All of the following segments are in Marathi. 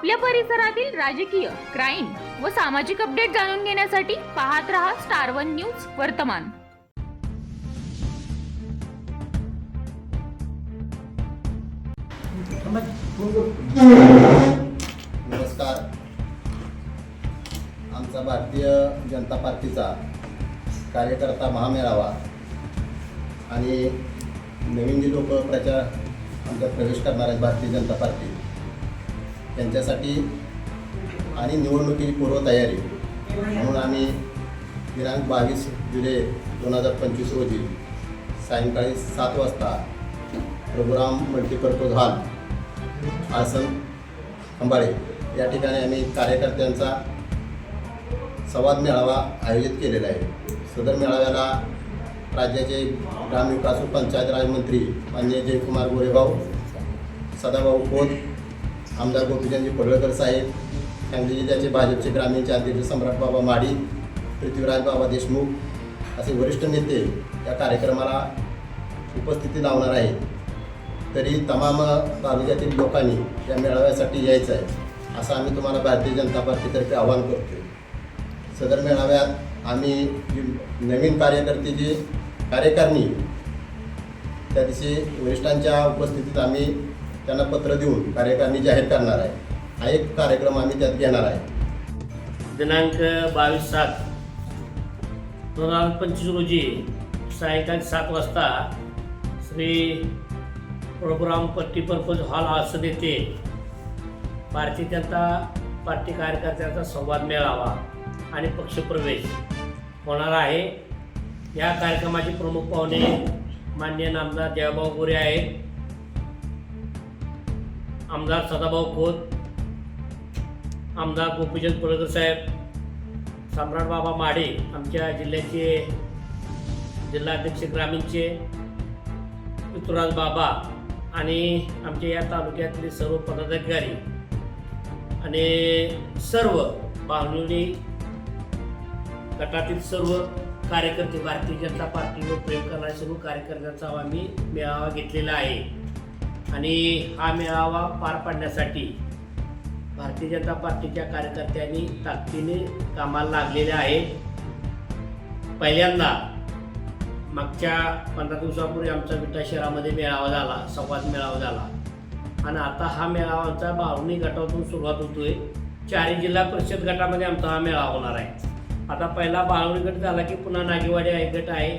आपल्या परिसरातील राजकीय क्राईम व सामाजिक अपडेट जाणून घेण्यासाठी पाहत रहा स्टार वन न्यूज वर्तमान. नमस्कार. आमचा भारतीय जनता पार्टीचा कार्यकर्ता महामेळावा आणि नवीन जी लोक प्रचार आमच्यात प्रवेश करणार आहेत भारतीय जनता पार्टी. त्यांच्यासाठी आणि निवडणुकीची पूर्वतयारी. म्हणून आम्ही दिनांक बावीस जुलै दोन हजार पंचवीस रोजी सायंकाळी सात वाजता प्रभुराम मल्टीपर्पज हॉल आसन खंबाळे या ठिकाणी आम्ही कार्यकर्त्यांचा संवाद मेळावा आयोजित केलेला आहे. सदर मेळाव्याला राज्याचे ग्रामविकास व पंचायत राज मंत्री माननीय जयकुमार गोरेभाऊ सदाभाऊ खोत आमदार गोपीचंदजी पडळकर साहेब सांगली जिल्ह्याचे भाजपचे ग्रामीणचे अध्यक्ष सम्राट बाबा माडी पृथ्वीराज बाबा देशमुख असे वरिष्ठ नेते या कार्यक्रमाला उपस्थिती लावणार आहेत. तरी तमाम तालुक्यातील लोकांनी या मेळाव्यासाठी यायचं आहे असं आम्ही तुम्हाला भारतीय जनता पार्टीतर्फे आवाहन करतो सदर मेळाव्यात आम्ही जी नवीन कार्यकर्ते जे कार्यकारिणी त्या दिवशी वरिष्ठांच्या उपस्थितीत आम्ही त्यांना पत्र देऊन कार्यकारिणी जाहीर करणार आहे हा एक कार्यक्रम आम्ही त्यात घेणार आहे. दिनांक बावीस सात. दोन हजार पंचवीस रोजी सायंकाळी सात वाजता श्री प्रभुराम पट्टी पर्पज हॉल आसन येथे भारतीय जनता पार्टी कार्यकर्त्यांचा संवाद मेळावा आणि पक्षप्रवेश होणार आहे. या कार्यक्रमाचे प्रमुख पाहुणे मान्य नामदार जयभाऊ गोरे आहेत. आमदार सदाभाऊ खोत आमदार गोपीचंद पडळकर साहेब सम्राट बाबा माडे आमच्या जिल्ह्याचे जिल्हाध्यक्ष ग्रामीणचे ऋतुराज बाबा आणि आमच्या या तालुक्यातले सर्व पदाधिकारी आणि सर्व बाहुली गटातील सर्व कार्यकर्ते भारतीय जनता पार्टीवर प्रेम करणारे सर्व कार्यकर्त्यांचा आम्ही मेळावा घेतलेला आहे. आणि हा मेळावा पार पाडण्यासाठी भारतीय जनता पार्टीच्या कार्यकर्त्यांनी ताकदीने कामाला लागलेले आहेत पहिल्यांदा मागच्या पंधरा दिवसापूर्वी आमचा विटा शहरामध्ये मेळावा झाला संवाद मेळावा झाला. आणि आता हा मेळावा आमचा बावणी गटातून सुरुवात होतोय. चारही जिल्हा परिषद गटामध्ये आमचा हा मेळावा होणार आहे. आता पहिला बाळवणी गट झाला की पुन्हा नागेवाडी आहे गट आहे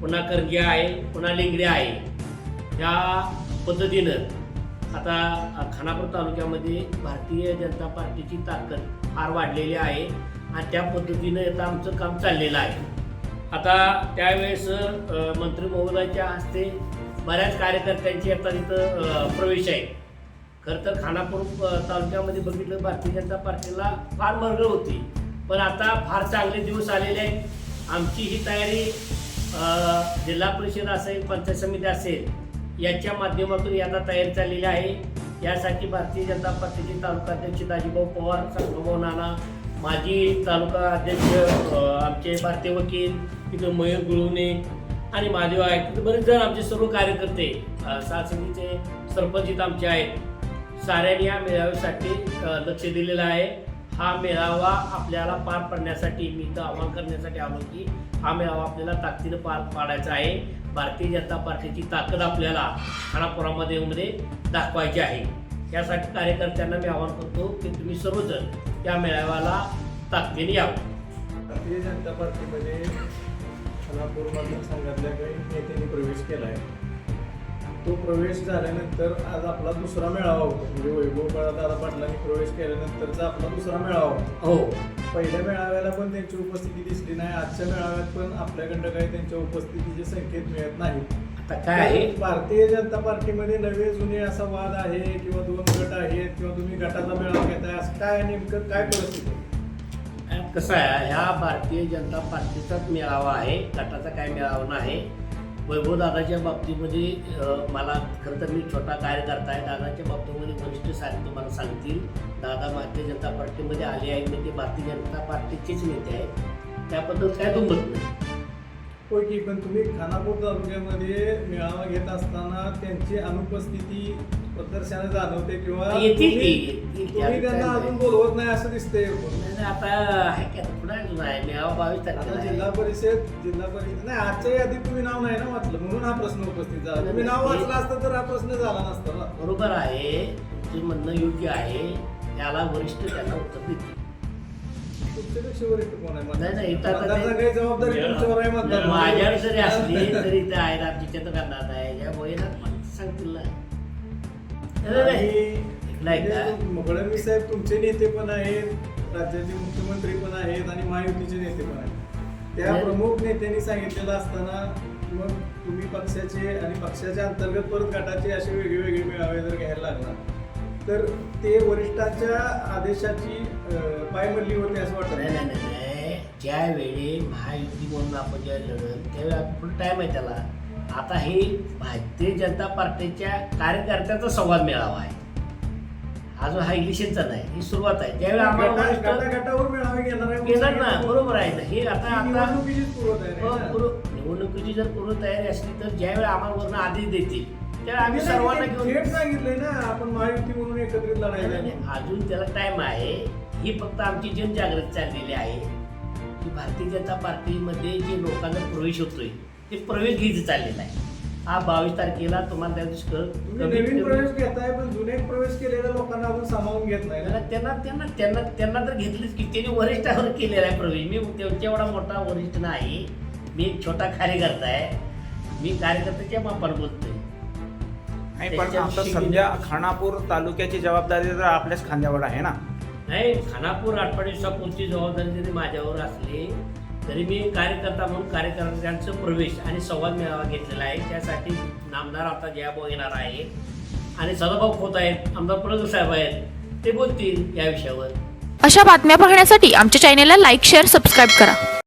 पुन्हा करगिया आहे पुन्हा लिंगडे आहे. या पद्धतीनं आता खानापूर तालुक्यामध्ये भारतीय जनता पार्टीची ताकद फार वाढलेली आहे आणि त्या पद्धतीनं आता आमचं काम चाललेलं आहे. आता त्यावेळेस मंत्री महोदयाच्या हस्ते बऱ्याच कार्यकर्त्यांची आता तिथं प्रवेश आहे. खरं तर खानापूर तालुक्यामध्ये बघितलं भारतीय जनता पार्टीला फार वर्ग होती. पण आता फार चांगले दिवस आलेले आहेत. आमची ही तयारी जिल्हा परिषद असेल पंचायत समिती असेल याच्या माध्यमातून यांना तयारी चाललेली आहे. यासाठी भारतीय जनता पार्टीचे तालुका अध्यक्ष दाजीभाऊ पवार संगभाऊ नाना माजी तालुका अध्यक्ष आमचे भारतीय वकील तिथं मयूर गुळवणे आणि महादेव आहेत. तिथं बरेच जण आमचे सर्व कार्यकर्ते सासरीचे सरपंच इथं आमचे आहेत. साऱ्यांनी या मेळाव्यासाठी लक्ष दिलेलं आहे. हा मेळावा आपल्याला पार पडण्यासाठी मी इथं आवाहन करण्यासाठी आलो की हा मेळावा आपल्याला ताकदीनं पार पाडायचा आहे. भारतीय जनता पार्टीची ताकद आपल्याला खानापुरामध्ये मध्ये दाखवायची आहे. यासाठी कार्यकर्त्यांना मी आवाहन करतो की तुम्ही सर्वजण या मेळाव्याला ताकदीने यावं. भारतीय जनता पार्टीमध्ये खानापूर मतदारसंघातल्या काही नेत्यांनी प्रवेश केला आहे तो प्रवेश झाल्यानंतर आज आपला दुसरा मेळावा होता. म्हणजे वैभव दादा पाटलांनी प्रवेश केल्यानंतरचा आपला दुसरा मेळावा हो. पहिल्या मेळाव्याला पण त्यांची उपस्थिती दिसली नाही. आजच्या मेळाव्यात पण आपल्याकडं काही त्यांच्या उपस्थितीचे संकेत मिळत नाही आता काय आहे? भारतीय जनता पार्टीमध्ये नवे जुने असा वाद आहे किंवा दोन गट आहेत किंवा तुम्ही गटाचा मेळावा घेताय असं काय नेमकं काय परिस्थिती? कसं आहे ह्या भारतीय जनता पार्टीचाच मेळावा आहे. गटाचा काय मेळावा नाही. वैभव दादाच्या बाबतीमध्ये मला खरं तर मी छोटा कार्यकर्ता आहे. दादाच्या बाबतीमध्ये वरिष्ठ साहेब तुम्हाला सांगतील. दादा भारतीय जनता पार्टीमध्ये आले आहेत म्हणजे भारतीय जनता पार्टीचेच नेते आहेत. त्याबद्दल काय दुमत नाही होय ठीक पण तुम्ही खानापूर तालुक्यामध्ये मेळावा घेत असताना त्यांची अनुपस्थिती जाणवते किंवा येतील तुम्ही येतील त्यांना अजून बोलवत नाही असं दिसतंय. नाही, नाही, आता आहे की आता पुढे अजून आहे. मेळावा बावीस आता तारखेला जिल्हा आहे. परिषद जिल्हा परिषद नाही आजच्या यादीत तुम्ही नाव नाही ना वाचलं. म्हणून हा प्रश्न उपस्थित झाला. तुम्ही नाव वाचलं असतं तर हा प्रश्न झाला नसता ना. बरोबर आहे. तुमचं म्हणणं योग्य आहे त्याला वरिष्ठ त्यांना उत्तर देतील. तुमच्यापेक्षा वरिष्ठ कोण आहे? नाही, नाही, इथं आता ते- मतदारसंघाची जबाबदारी तुमच्यावर आहे मतदार माझ्यावर जरी असली तरी ते आहे आमच्या करणार आहे या बोईनात सांगतील ना फडणवीस साहेब तुमचे नेते पण आहेत राज्याचे मुख्यमंत्री पण आहेत आणि महायुतीचे नेते पण आहेत. त्या. प्रमुख नेत्यांनी सांगितलेलं असताना मग तुम्ही पक्षाचे आणि पक्षाच्या अंतर्गत परत गटाचे असे वेगळे वेगळे मेळावे जर घ्यायला लागणार तर ते वरिष्ठांच्या आदेशाची पायमल्ली होते असं वाटतं. नाही नाही नाही नाही. ज्या वेळी महायुती म्हणून आपण ज्या लढत त्यावेळी आपण टाइम आहे त्याला. आता हे भारतीय जनता पार्टीच्या कार्यकर्त्याचा संवाद मेळावा आहे. अजून हा इलेक्शनचा नाही ही सुरुवात आहे. ज्यावेळी आम्हाला घेणार ना बरोबर आहे ना. हे आता ही आता हो, निवडणुकीची जर पूर्व तयारी असली तर ज्यावेळी आम्हाला वरून आदेश देतील त्यावेळी आम्ही सर्वांना घेऊन सांगितलंय ना आपण महायुती म्हणून एकत्रित लढायला अजून त्याला टाइम आहे. ही फक्त आमची जनजागृती चाललेली आहे. की भारतीय जनता पार्टीमध्ये जे लोकांना प्रवेश होतोय ते प्रवेश घ्यायचं चाललेला आहे हा बावीस तारखेला तुम्हाला त्या दिवशी कळ- तुम्ही कमीत नवीन कमी- प्रवेश घेताय पण जुने प्रवेश केलेल्या लोकांना अजून सामावून घेत नाही. ना. त्यांना त्यांना त्यांना त्यांना त्यांना तर घेतलीच की त्यांनी वरिष्ठावर केलेला आहे प्रवेश. मी त्यांच्या एवढा मोठा वरिष्ठ नाही. मी एक छोटा कार्यकर्ता आहे. मी कार्यकर्त्याच्या मापावर बोलतोय. नाही पण आता त्याच्याविषयी- सध्या खानापूर तालुक्याची जबाबदारी तर आपल्याच खांद्यावर आहे ना? नाही खानापूर आठवड दिवसापूरची जबाबदारी जरी माझ्यावर असली तरी मी कार्यकर्ता म्हणून कार्यकर्त्यांचं प्रवेश आणि संवाद मेळावा घेतलेला आहे. त्यासाठी नामदार आता जयाभाऊ येणार आहे. आणि सदाभाऊ खोत आहेत आमदार प्रगत साहेब आहेत ते बोलतील या विषयावर. अशा बातम्या पाहण्यासाठी आमच्या चॅनेलला लाईक शेअर सबस्क्राईब करा.